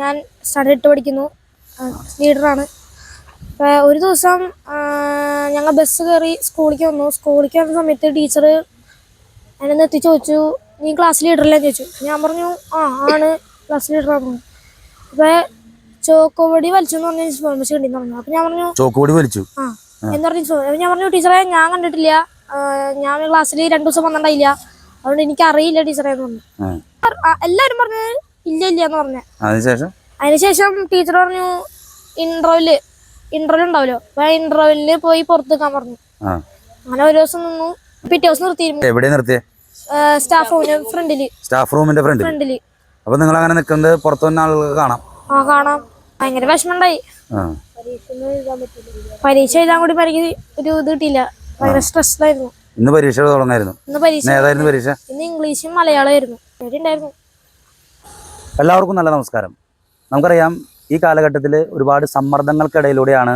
ഞാൻ സ്റ്റാൻഡേർഡ് എട്ട് പഠിക്കുന്നു. ലീഡറാണ് ഒരു ദിവസം ഞങ്ങൾ ബസ് കയറി സ്കൂളിലേക്ക് വന്നു. സ്കൂളിലേക്ക് വന്ന സമയത്ത് ടീച്ചർ എന്നെ നിർത്തി ചോദിച്ചു നീ ക്ലാസ് ലീഡറല്ലേ എന്ന് ചോദിച്ചു. ഞാൻ പറഞ്ഞു ആ ആണ്. ക്ലാസ് ലീഡറാണ് അപ്പോൾ ചോക്കോവടി വലിച്ചെന്ന് പറഞ്ഞ ഇൻഫോർമേഷൻ കിട്ടി പറഞ്ഞു അപ്പം ഞാൻ പറഞ്ഞു ചോക്കോടി വലിച്ചു? ആ എന്ന് പറഞ്ഞു ഞാൻ പറഞ്ഞു ടീച്ചറെ ഞാൻ കണ്ടിട്ടില്ല. ഞാൻ ക്ലാസ്സിൽ രണ്ടു ദിവസം വന്നിട്ടുണ്ടായില്ല. അതുകൊണ്ട് എനിക്ക് അറിയില്ല ടീച്ചറെ എന്ന് പറഞ്ഞു. എല്ലാവരും പറഞ്ഞു ഇല്ല ഇല്ല എന്ന് പറഞ്ഞു. അതിനുശേഷം? അതിനുശേഷം ടീച്ചർ പറഞ്ഞു ഇന്റർവെൽ ഇന്റർവ്യൂ ഉണ്ടാവല്ലോ അപ്പൊ ഇന്റർവ്യൂവിൽ പോയി പുറത്ത് നിൽക്കാൻ പറഞ്ഞു. ആ. അങ്ങനെ ഒരു ദിവസം നിന്നു. പിറ്റേ ദിവസം നിർത്തിയിരുന്നു എവിടെ നിർത്തിയേ? സ്റ്റാഫ് റൂമിന്റെ ഫ്രണ്ടിൽ. സ്റ്റാഫ് റൂമിന്റെ ഫ്രണ്ടിൽ ഫ്രണ്ടിൽ. അപ്പൊ നിങ്ങൾ അങ്ങനെ നിൽക്കുന്നത് പുറത്തു വന്ന ആളുകൾക്ക് കാണാം. ആ കാണാം. ഭയങ്കര വിഷമമുണ്ടായി. ആ. പരീക്ഷ എഴുതാൻ കൂടി എനിക്ക് ഒരു ഇത് കിട്ടിയില്ല. ഭയങ്കര സ്ട്രെസ്ഡായിരുന്നു ഇന്ന് പരീക്ഷ തുടങ്ങായിരുന്നു. ഇന്ന് പരീക്ഷ. ഇന്ന് ഏതായിരുന്നു പരീക്ഷ? ഇന്ന് ഇംഗ്ലീഷും മലയാളമായിരുന്നു ഉണ്ടായിരുന്നു. എല്ലാവർക്കും നല്ല നമസ്കാരം. നമുക്കറിയാം ഈ കാലഘട്ടത്തിൽ ഒരുപാട് സമ്മർദ്ദങ്ങൾക്കിടയിലൂടെയാണ്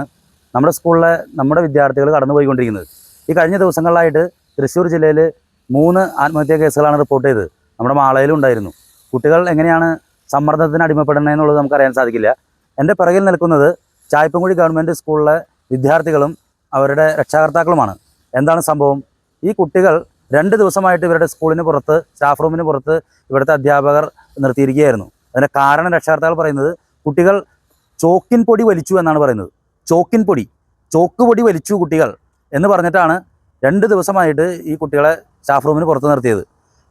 നമ്മുടെ സ്കൂളിലെ നമ്മുടെ വിദ്യാർത്ഥികൾ കടന്നുപോയിക്കൊണ്ടിരിക്കുന്നത്. ഈ കഴിഞ്ഞ ദിവസങ്ങളിലായിട്ട് തൃശ്ശൂർ ജില്ലയിൽ മൂന്ന് ആത്മഹത്യാ കേസുകളാണ് റിപ്പോർട്ട് ചെയ്തത്. നമ്മുടെ മാളയിലും ഉണ്ടായിരുന്നു. കുട്ടികൾ എങ്ങനെയാണ് സമ്മർദ്ദത്തിന് അടിമപ്പെടുന്നതെന്നുള്ളത് നമുക്കറിയാൻ സാധിക്കില്ല. എന്റെ പിറകിൽ നിൽക്കുന്നത് ചായപ്പൻകുഴി ഗവൺമെന്റ് സ്കൂളിലെ വിദ്യാർത്ഥികളും അവരുടെ രക്ഷാകർത്താക്കളുമാണ്. എന്താണ് സംഭവം? ഈ കുട്ടികൾ രണ്ട് ദിവസമായിട്ട് ഇവരുടെ സ്കൂളിന് പുറത്ത് സ്റ്റാഫ് റൂമിന് പുറത്ത് ഇവിടുത്തെ അധ്യാപകർ നിർത്തിയിരിക്കുകയായിരുന്നു. അതിന്റെ കാരണം രക്ഷാകർത്താക്കൾ പറയുന്നത് കുട്ടികൾ ചോക്കിൻ പൊടി വലിച്ചു എന്നാണ് പറയുന്നത്. ചോക്കിൻ പൊടി ചോക്ക് പൊടി വലിച്ചു കുട്ടികൾ എന്ന് പറഞ്ഞിട്ടാണ് രണ്ട് ദിവസമായിട്ട് ഈ കുട്ടികളെ സ്റ്റാഫ് റൂമിന് പുറത്ത് നിർത്തിയത്.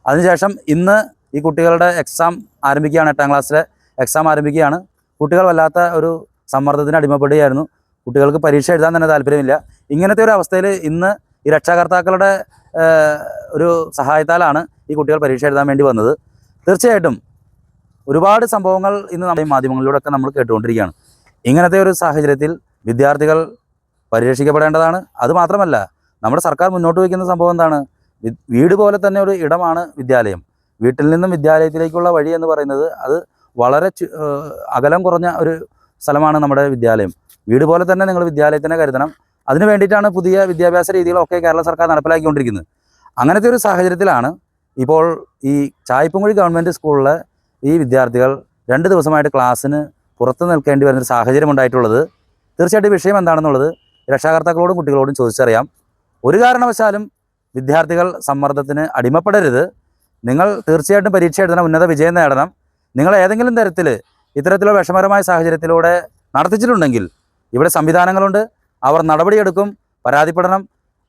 അതിനുശേഷം ഇന്ന് ഈ കുട്ടികളുടെ എക്സാം ആരംഭിക്കുകയാണ് എട്ടാം ക്ലാസ്സിലെ എക്സാം ആരംഭിക്കുകയാണ്. കുട്ടികൾ വല്ലാത്ത ഒരു സമ്മർദ്ദത്തിന് അടിമപ്പെടുകയായിരുന്നു. കുട്ടികൾക്ക് പരീക്ഷ എഴുതാൻ തന്നെ താല്പര്യമില്ല. ഇങ്ങനത്തെ ഒരു അവസ്ഥയിൽ ഇന്ന് ഈ രക്ഷാകർത്താക്കളുടെ ഒരു സഹായത്താലാണ് ഈ കുട്ടികൾ പരീക്ഷ എഴുതാൻ വേണ്ടി വന്നത്. തീർച്ചയായിട്ടും ഒരുപാട് സംഭവങ്ങൾ ഇന്ന് നമ്മുടെ മാധ്യമങ്ങളിലൂടെയൊക്കെ നമ്മൾ കേട്ടുകൊണ്ടിരിക്കുകയാണ്. ഇങ്ങനത്തെ ഒരു സാഹചര്യത്തിൽ വിദ്യാർത്ഥികൾ പരിരക്ഷിക്കപ്പെടേണ്ടതാണ്. അതുമാത്രമല്ല നമ്മുടെ സർക്കാർ മുന്നോട്ട് വയ്ക്കുന്ന സംഭവം എന്താണ്? വീട് പോലെ തന്നെ ഒരു ഇടമാണ് വിദ്യാലയം. വീട്ടിൽ നിന്നും വിദ്യാലയത്തിലേക്കുള്ള വഴി എന്ന് പറയുന്നത് അത് വളരെ അകലം കുറഞ്ഞ ഒരു സ്ഥലമാണ് നമ്മുടെ വിദ്യാലയം. വീട് പോലെ തന്നെ നിങ്ങൾ വിദ്യാലയത്തിനെ കരുതണം. അതിനു വേണ്ടിയിട്ടാണ് പുതിയ വിദ്യാഭ്യാസ രീതികളൊക്കെ കേരള സർക്കാർ നടപ്പിലാക്കിക്കൊണ്ടിരിക്കുന്നത്. അങ്ങനത്തെ ഒരു സാഹചര്യത്തിലാണ് ഇപ്പോൾ ഈ ചായപ്പുംകുഴി ഗവൺമെന്റ് സ്കൂളിലെ ഈ വിദ്യാർത്ഥികൾ രണ്ട് ദിവസമായിട്ട് ക്ലാസ്സിന് പുറത്ത് നിൽക്കേണ്ടി വരുന്നൊരു സാഹചര്യം ഉണ്ടായിട്ടുള്ളത്. തീർച്ചയായിട്ടും വിഷയം എന്താണെന്നുള്ളത് രക്ഷാകർത്താക്കളോടും കുട്ടികളോടും ചോദിച്ചറിയാം. ഒരു കാരണവശാലും വിദ്യാർത്ഥികൾ സമ്മർദ്ദത്തിന് അടിമപ്പെടരുത്. നിങ്ങൾ തീർച്ചയായിട്ടും പരീക്ഷ എഴുതണം ഉന്നത വിജയം നേടണം. നിങ്ങൾ ഏതെങ്കിലും തരത്തിൽ ഇത്തരത്തിലുള്ള വിഷമകരമായ സാഹചര്യത്തിലൂടെ നടത്തിച്ചിട്ടുണ്ടെങ്കിൽ ഇവിടെ സംവിധാനങ്ങളുണ്ട്. അവർ നടപടിയെടുക്കും പരാതിപ്പെടണം.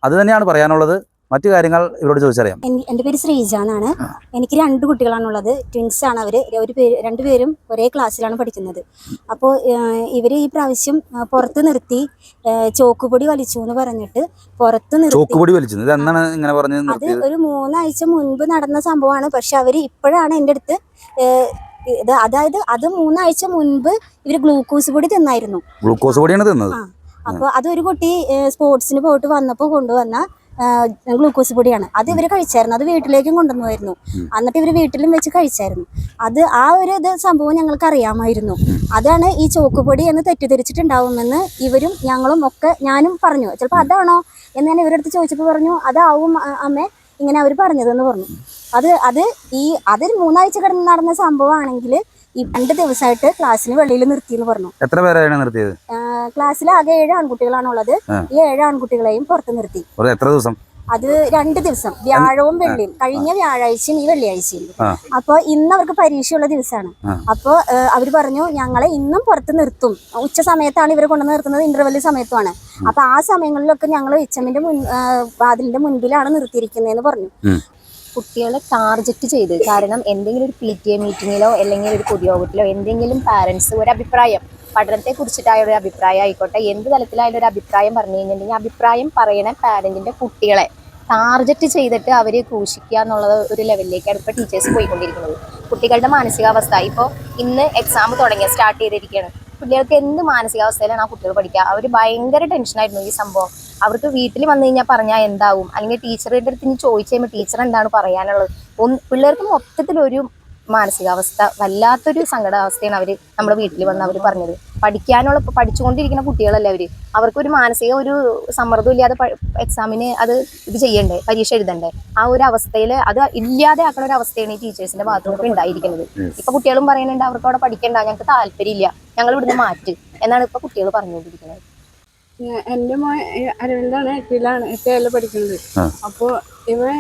അതുതന്നെയാണ് പറയാനുള്ളത്. മറ്റു കാര്യങ്ങൾ ഇവരോട് ചോദിച്ചറിയാം. എന്റെ എന്റെ പേര് ശ്രീജ എന്നാണ്. എനിക്ക് രണ്ട് കുട്ടികളാണുള്ളത്. ട്വിൻസ് ആണ് അവർ ഒരു പേര് രണ്ടുപേരും ഒരേ ക്ലാസ്സിലാണ് പഠിക്കുന്നത്. അപ്പോ ഇവർ ഈ പ്രാവശ്യം പുറത്ത് നിർത്തി ചോക്കുപൊടി വലിച്ചു എന്ന് പറഞ്ഞിട്ട് പുറത്ത് നിർത്തി. ചോക്കുപൊടി വലിച്ചു. ഇത് എന്നാണ് ഇങ്ങനെ പറഞ്ഞത് അത് ഒരു മൂന്നാഴ്ച മുൻപ് നടന്ന സംഭവമാണ്. പക്ഷെ അവർ ഇപ്പോഴാണ് എന്റെ അടുത്ത് ഇത് അതായത് അത് മൂന്നാഴ്ച മുൻപ് ഇവർ ഗ്ലൂക്കോസ് പൊടി തിന്നായിരുന്നു. ഗ്ലൂക്കോസ് പൊടിയാണ് തിന്നത്. അപ്പൊ അപ്പോൾ അതൊരു കുട്ടി സ്പോർട്സിന് പോയിട്ട് വന്നപ്പോൾ കൊണ്ടുവന്ന ഗ്ലൂക്കോസ് പൊടിയാണ്. അത് ഇവർ കഴിച്ചായിരുന്നു. അത് വീട്ടിലേക്കും കൊണ്ടുവന്നുമായിരുന്നു. എന്നിട്ട് ഇവർ വീട്ടിലും വെച്ച് കഴിച്ചായിരുന്നു. അത് ആ ഒരു ഇത് സംഭവം ഞങ്ങൾക്ക് അറിയാമായിരുന്നു. അതാണ് ഈ ചോക്കുപൊടി എന്ന് തെറ്റിദ്ധരിച്ചിട്ടുണ്ടാവുമെന്ന് ഇവരും ഞങ്ങളും ഒക്കെ ഞാനും പറഞ്ഞു. ചിലപ്പോൾ അതാണോ എന്ന് ഞാൻ ഇവരടുത്ത് ചോദിച്ചപ്പോൾ പറഞ്ഞു അതാവും അമ്മ അമ്മേ ഇങ്ങനെ അവർ പറഞ്ഞതെന്ന് പറഞ്ഞു. അത് അത് ഈ അതിൽ മൂന്നാഴ്ച കിടന്ന് നടന്ന സംഭവമാണെങ്കിൽ ഈ രണ്ട് ദിവസമായിട്ട് ക്ലാസ്സിന് വെളിയിൽ നിർത്തിയെന്ന് പറഞ്ഞു. എത്ര പേരാണ് നിർത്തിയത്? ക്ലാസ്സിൽ ആകെ ഏഴ് ആൺകുട്ടികളാണുള്ളത്. ഉള്ളത് ഈ ഏഴ് ആൺകുട്ടികളെയും പുറത്തു നിർത്തി. എത്ര ദിവസം? അത് രണ്ട് ദിവസം. വ്യാഴവും വെള്ളിയും. കഴിഞ്ഞ വ്യാഴാഴ്ചയും ഈ വെള്ളിയാഴ്ചയും. അപ്പൊ ഇന്ന് അവർക്ക് പരീക്ഷയുള്ള ദിവസമാണ്. അപ്പൊ അപ്പോൾ അവർ പറഞ്ഞു ഞങ്ങളെ ഇന്നും പുറത്ത് നിർത്തും. ഉച്ച സമയത്താണ് ഇവർ കൊണ്ടു നിർത്തുന്നത്. ഇന്റർവെൽ സമയത്തുമാണ്. അപ്പൊ ആ സമയങ്ങളിലൊക്കെ ഞങ്ങൾ എച്ചമ്മിന്റെ മുൻ വാതിലിന്റെ മുൻപിലാണ് നിർത്തിയിരിക്കുന്നതെന്ന് പറഞ്ഞു. കുട്ടികളെ ടാർജറ്റ് ചെയ്ത്. കാരണം എന്തെങ്കിലും ഒരു പി ടി എ മീറ്റിങ്ങിലോ അല്ലെങ്കിൽ ഒരു പൊതുയോഗത്തിലോ എന്തെങ്കിലും പാരന്റ്സ് ഒരു അഭിപ്രായം. പഠനത്തെ കുറിച്ചിട്ടായൊരു അഭിപ്രായം ആയിക്കോട്ടെ. എന്ത് തലത്തിലായാലും ഒരു അഭിപ്രായം പറഞ്ഞു കഴിഞ്ഞിട്ടുണ്ടെങ്കിൽ അഭിപ്രായം പറയണ പാരന്റിന്റെ കുട്ടികളെ ടാർജറ്റ് ചെയ്തിട്ട് അവരെ ക്രൂശിക്കുക എന്നുള്ളത് ഒരു ലെവലിലേക്കാണ് ഇപ്പോൾ ടീച്ചേഴ്സ് പോയിക്കൊണ്ടിരിക്കുന്നത്. കുട്ടികളുടെ മാനസികാവസ്ഥ. ഇപ്പോൾ ഇന്ന് എക്സാം തുടങ്ങിയ സ്റ്റാർട്ട് ചെയ്തിരിക്കുകയാണ് കുട്ടികൾക്ക് എന്ത് മാനസികാവസ്ഥയിലാണ് ആ കുട്ടികൾ പഠിക്കുക? അവർ ഭയങ്കര ടെൻഷനായിരുന്നു ഈ സംഭവം. അവർക്ക് വീട്ടിൽ വന്നു കഴിഞ്ഞാൽ പറഞ്ഞാൽ എന്താവും? അല്ലെങ്കിൽ ടീച്ചറുടെ അടുത്ത് ഇനി ചോദിച്ചു കഴിയുമ്പോൾ ടീച്ചർ എന്താണ് പറയാനുള്ളത്? ഒന്ന് പിള്ളേർക്ക് മൊത്തത്തിലൊരു മാനസികാവസ്ഥ വല്ലാത്തൊരു സങ്കടാവസ്ഥയാണ് അവർ നമ്മുടെ വീട്ടിൽ വന്ന് അവർ പറഞ്ഞത്. പഠിക്കാനുള്ള പഠിച്ചുകൊണ്ടിരിക്കുന്ന കുട്ടികളല്ലേ അവർ. അവർക്ക് ഒരു മാനസിക ഒരു സമ്മർദ്ദം ഇല്ലാതെ എക്സാമിന് അത് ഇത് ചെയ്യണ്ടേ പരീക്ഷ എഴുതണ്ടേ. ആ ഒരു അവസ്ഥയിൽ അത് ഇല്ലാതെ ആക്കണ ഒരു അവസ്ഥയാണ് ഈ ടീച്ചേഴ്സിന്റെ ഭാഗത്തുനിന്ന് ഉണ്ടായിരിക്കുന്നത്. ഇപ്പൊ കുട്ടികളും പറയുന്നുണ്ട് അവർക്ക് അവിടെ പഠിക്കണ്ട ഞങ്ങൾക്ക് താല്പര്യമില്ല ഞങ്ങൾ ഇവിടുന്ന് മാറ്റ് എന്നാണ് ഇപ്പൊ കുട്ടികൾ പറഞ്ഞുകൊണ്ടിരിക്കുന്നത്. എന്റെ മോൻ അരവിന്ദാണ് എട്ടിലാണ് എട്ടിലെ പഠിക്കുന്നത്. അപ്പോ അപ്പോൾ ഇവൻ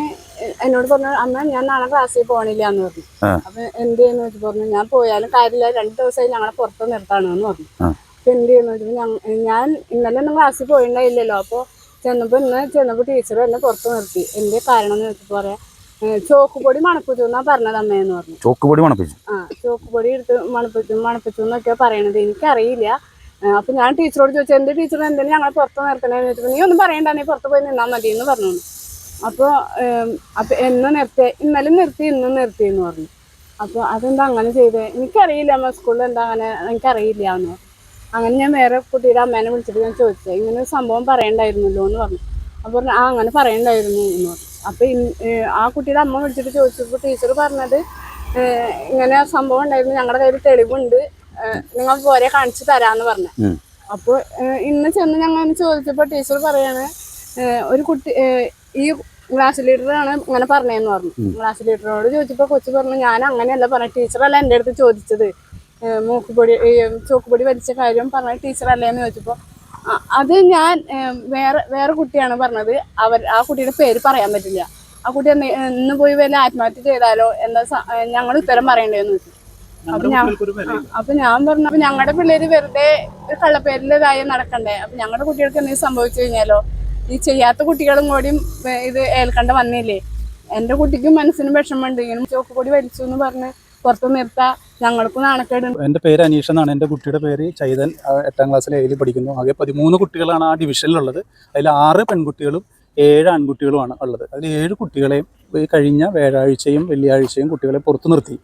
എന്നോട് പറഞ്ഞു അമ്മ ഞാൻ നാളെ ക്ലാസ്സിൽ പോകണില്ല എന്ന് പറഞ്ഞു. അപ്പൊ എന്ത് ചെയ്യുന്നു വെച്ച് പറഞ്ഞു ഞാൻ പോയാലും കാര്യമില്ല രണ്ടു ദിവസമായി ഞങ്ങളെ പുറത്ത് നിർത്താണ് എന്ന് പറഞ്ഞു. അപ്പൊ എന്ത് ചെയ്യുന്നു വെച്ചു ഞാൻ ഇന്നലെ ഒന്നും ക്ലാസ്സിൽ പോയിണ്ടായില്ലല്ലോ അപ്പോൾ ചെന്നപ്പോ ഇന്ന് ചെന്നപ്പോ ടീച്ചർ എന്നെ പുറത്ത് നിർത്തി. എന്റെ കാരണം എന്ന് വെച്ച് പറയാം ചോക്കുപൊടി മണപ്പിച്ചു എന്നാ പറഞ്ഞത് അമ്മയെന്ന് പറഞ്ഞു. ചോക്കുപൊടി മണപ്പിച്ചു. ആ ചോക്കുപൊടി എടുത്ത് മണപ്പിച്ചു മണപ്പിച്ചു എന്നൊക്കെ പറയണത്. എനിക്കറിയില്ല. അപ്പൊ ഞാൻ ടീച്ചറോട് ചോദിച്ചു എന്റെ ടീച്ചർ എന്തിനാ ഞങ്ങളെ പുറത്ത് നിർത്തണേന്ന് ചോദിച്ചപ്പോൾ നീ ഒന്നും പറയണ്ട നീ പുറത്ത് പോയി നിന്നാൽ മതി എന്ന് പറഞ്ഞു. അപ്പോൾ അപ്പൊ എന്ന് നിർത്തി ഇന്നലെ നിർത്തി ഇന്നും നിർത്തി എന്ന് പറഞ്ഞു. അപ്പോൾ അതെന്താ അങ്ങനെ ചെയ്തത് എനിക്കറിയില്ല അമ്മ സ്കൂളിൽ എന്താ അങ്ങനെ എനിക്കറിയില്ല എന്ന്. അങ്ങനെ ഞാൻ വേറെ കുട്ടിയുടെ അമ്മേനെ വിളിച്ചിട്ട് ഞാൻ ചോദിച്ചത് ഇങ്ങനെ സംഭവം പറയണ്ടായിരുന്നല്ലോ എന്ന് പറഞ്ഞു. അപ്പോൾ പറഞ്ഞു ആ അങ്ങനെ പറയണ്ടായിരുന്നു എന്ന് പറഞ്ഞു. അപ്പോൾ ആ കുട്ടിയുടെ അമ്മ വിളിച്ചിട്ട് ചോദിച്ചപ്പോൾ ടീച്ചർ പറഞ്ഞത് ഇങ്ങനെ സംഭവം ഉണ്ടായിരുന്നു ഞങ്ങളുടെ കയ്യിൽ തെളിവുണ്ട് നിങ്ങൾ പോരെ കാണിച്ചു തരാന്ന് പറഞ്ഞു. അപ്പൊ അപ്പോൾ ഇന്ന് ചെന്ന് ഞങ്ങൾ ചോദിച്ചപ്പോ ടീച്ചർ പറയാണ് ഒരു കുട്ടി ഈ ക്ലാസ് ലീഡറാണ് അങ്ങനെ പറഞ്ഞതെന്ന് പറഞ്ഞു. ക്ലാസ് ലീഡറിനോട് ചോദിച്ചപ്പോ കൊച്ചു പറഞ്ഞു ഞാൻ അങ്ങനെയല്ല പറഞ്ഞു ടീച്ചറല്ല എന്റെ അടുത്ത് ചോദിച്ചത്. മൂക്കുപൊടി ചോക്കുപൊടി വലിച്ച കാര്യം പറഞ്ഞ ടീച്ചറല്ലേ എന്ന് ചോദിച്ചപ്പോൾ അത് ഞാൻ വേറെ വേറെ കുട്ടിയാണ് പറഞ്ഞത്. അവർ ആ കുട്ടിയുടെ പേര് പറയാൻ പറ്റില്ല. ആ കുട്ടി ഇന്ന് പോയി വല്ല ആത്മഹത്യ ചെയ്താലോ എന്താ ഞങ്ങൾ ഉത്തരം പറയണ്ടേന്ന് ചോദിച്ചു. അപ്പൊ ഞാൻ അപ്പൊ ഞാൻ പറഞ്ഞു അപ്പൊ ഞങ്ങളുടെ പിള്ളേര് വെറുതെ കള്ളപ്പേരിന്റെതായി നടക്കണ്ടേ? അപ്പൊ ഞങ്ങളുടെ കുട്ടികൾക്ക് എന്തെങ്കിലും സംഭവിച്ചു കഴിഞ്ഞാലോ? ഈ ചെയ്യാത്ത കുട്ടികളും കൂടിയും ഏ, ഇത് ഏൽക്കണ്ട വന്നില്ലേ? എന്റെ കുട്ടിക്കും മനസ്സിനും വിഷമമുണ്ട്. ഇങ്ങനെ ചോക്ക് കൂടി വലിച്ചു എന്ന് പറഞ്ഞ് പുറത്ത് നിർത്താ. ഞങ്ങൾക്കും നാണക്കേട് എന്റെ പേര് അനീഷ് എന്നാണ്. എന്റെ കുട്ടിയുടെ പേര് ചൈതൻ. എട്ടാം ക്ലാസ്സിൽ ഏഴിൽ പഠിക്കുന്നു. ആകെ പതിമൂന്ന് കുട്ടികളാണ് ആ ഡിവിഷനിലുള്ളത്. അതിൽ ആറ് പെൺകുട്ടികളും ഏഴ് ആൺകുട്ടികളുമാണ് ഉള്ളത്. അതിൽ ഏഴ് കുട്ടികളെയും കഴിഞ്ഞ വ്യാഴാഴ്ചയും വെള്ളിയാഴ്ചയും കുട്ടികളെ പുറത്തു നിർത്തി.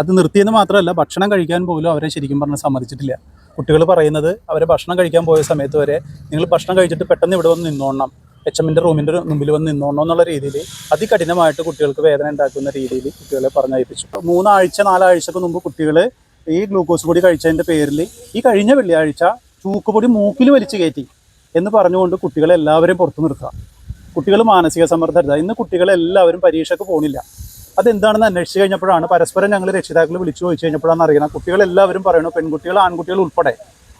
അത് നിർത്തിയെന്ന് മാത്രമല്ല ഭക്ഷണം കഴിക്കാൻ പോലും അവരെ ശരിക്കും പറഞ്ഞാൽ സമ്മതിച്ചിട്ടില്ല. കുട്ടികൾ പറയുന്നത് അവരെ ഭക്ഷണം കഴിക്കാൻ പോയ സമയത്ത് വരെ നിങ്ങൾ ഭക്ഷണം കഴിച്ചിട്ട് പെട്ടെന്ന് ഇവിടെ വന്ന് നിന്നോണം. എച്ച് എമ്മിന്റെ റൂമിന്റെ മുമ്പിൽ വന്ന് നിന്നോണം എന്നുള്ള രീതിയിൽ അതികഠിനമായിട്ട് കുട്ടികൾക്ക് വേദന ഉണ്ടാക്കുന്ന രീതിയിൽ കുട്ടികളെ പറഞ്ഞയപ്പിച്ചു. മൂന്നാഴ്ച നാലാഴ്ചക്ക് മുമ്പ് കുട്ടികൾ ഈ ഗ്ലൂക്കോസ് പൊടി കഴിച്ചതിന്റെ പേരിൽ ഈ കഴിഞ്ഞ വെള്ളിയാഴ്ച ചൂക്കുപൊടി മൂക്കിൽ വലിച്ചു കയറ്റി എന്ന് പറഞ്ഞുകൊണ്ട് കുട്ടികളെ എല്ലാവരെയും പുറത്തു നിർത്തുക. കുട്ടികൾ മാനസിക സമ്മർദ്ദം ഇന്ന് കുട്ടികളെല്ലാവരും പരീക്ഷയ്ക്ക് പോണില്ല. അതെന്താണെന്ന് അന്വേഷിച്ച് കഴിഞ്ഞപ്പോഴാണ് പരസ്പരം ഞങ്ങൾ രക്ഷിതാക്കൾ വിളിച്ചു ചോദിച്ചു കഴിഞ്ഞപ്പോഴാണ് അറിയുന്നത്. കുട്ടികൾ എല്ലാവരും പറയുന്നു പെൺകുട്ടികൾ ആൺകുട്ടികൾ ഉൾപ്പെടെ.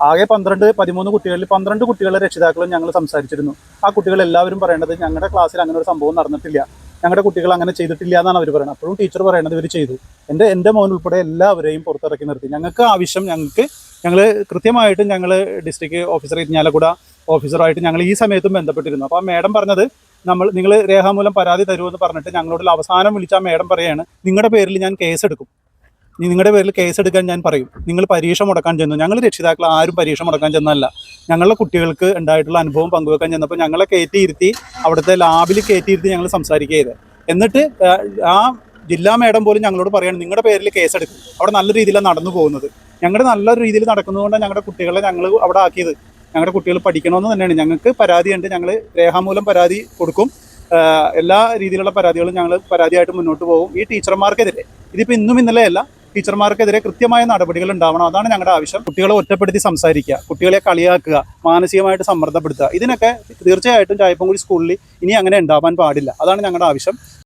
ആകെ പന്ത്രണ്ട് പതിമൂന്ന് കുട്ടികളിൽ പന്ത്രണ്ട് കുട്ടികളെ രക്ഷിതാക്കളും ഞങ്ങൾ സംസാരിച്ചിരുന്നു. ആ കുട്ടികൾ എല്ലാവരും പറയുന്നത് ഞങ്ങളുടെ ക്ലാസ്സിൽ അങ്ങനെ ഒരു സംഭവം നടന്നിട്ടില്ല. ഞങ്ങളുടെ കുട്ടികൾ അങ്ങനെ ചെയ്തിട്ടില്ല എന്നാണ് അവർ പറയുന്നത് അപ്പോഴും ടീച്ചർ പറയുന്നത് ഇവർ ചെയ്തു. എന്റെ എന്റെ മോൻ ഉൾപ്പെടെ എല്ലാവരെയും പുറത്തിറക്കി നിർത്തി. ഞങ്ങൾക്ക് ആവശ്യം ഞങ്ങൾക്ക് ഞങ്ങൾ കൃത്യമായിട്ടും ഞങ്ങൾ ഡിസ്ട്രിക്ട് ഓഫീസർ ഇരിഞ്ഞാലക്കുട ഓഫീസറായിട്ട് ഞങ്ങൾ ഈ സമയത്തും ബന്ധപ്പെട്ടിരുന്നു. അപ്പോൾ ആ മേഡം പറഞ്ഞത് നമ്മൾ നിങ്ങൾ രേഖാമൂലം പരാതി തരുമെന്ന് പറഞ്ഞിട്ട് ഞങ്ങളോട് അവസാനം വിളിച്ച മേഡം പറയാണ് നിങ്ങളുടെ പേരിൽ ഞാൻ കേസ് എടുക്കും നിങ്ങളുടെ പേരിൽ കേസ് എടുക്കാൻ ഞാൻ പറയും. നിങ്ങൾ പരീക്ഷ മുടക്കാൻ ചെന്നു. ഞങ്ങൾ രക്ഷിതാക്കൾ ആരും പരീക്ഷ മുടക്കാൻ ചെന്നല്ല ഞങ്ങളുടെ കുട്ടികൾക്ക് ഉണ്ടായിട്ടുള്ള അനുഭവം പങ്കുവെക്കാൻ ചെന്നപ്പോൾ ഞങ്ങളെ കയറ്റിയിരുത്തി അവിടുത്തെ ലാബിൽ കയറ്റിയിരുത്തി ഞങ്ങൾ സംസാരിക്കുക ചെയ്തത് എന്നിട്ട് ആ, ജില്ലാ മേഡം പോലും ഞങ്ങളോട് പറയാണ് നിങ്ങളുടെ പേരിൽ കേസ് എടുക്കും അവിടെ നല്ല രീതിയിലാണ് നടന്നു പോകുന്നത്. ഞങ്ങളുടെ നല്ല രീതിയിൽ നടക്കുന്നതുകൊണ്ടാണ് ഞങ്ങളുടെ കുട്ടികളെ ഞങ്ങൾ അവിടെ ആക്കിയത്. ഞങ്ങളുടെ കുട്ടികൾ പഠിക്കണമെന്ന് തന്നെയാണ്. ഞങ്ങൾക്ക് പരാതിയുണ്ട്. ഞങ്ങൾ രേഖാമൂലം പരാതി കൊടുക്കും. എല്ലാ രീതിയിലുള്ള പരാതികളും ഞങ്ങൾ പരാതിയായിട്ട് മുന്നോട്ട് പോകും. ഈ ടീച്ചർമാർക്കെതിരെ. ഇതിപ്പോൾ ഇന്നും ഇന്നലെയല്ല ടീച്ചർമാർക്കെതിരെ കൃത്യമായ നടപടികൾ ഉണ്ടാവണം. അതാണ് ഞങ്ങളുടെ ആവശ്യം. കുട്ടികളെ ഒറ്റപ്പെടുത്തി സംസാരിക്കുക കുട്ടികളെ കളിയാക്കുക മാനസികമായിട്ട് സമ്മർദ്ദപ്പെടുത്തുക. ഇതിനൊക്കെ തീർച്ചയായിട്ടും ചായപ്പൻകുടി സ്കൂളിൽ ഇനി അങ്ങനെ ഉണ്ടാവാൻ പാടില്ല. അതാണ് ഞങ്ങളുടെ ആവശ്യം.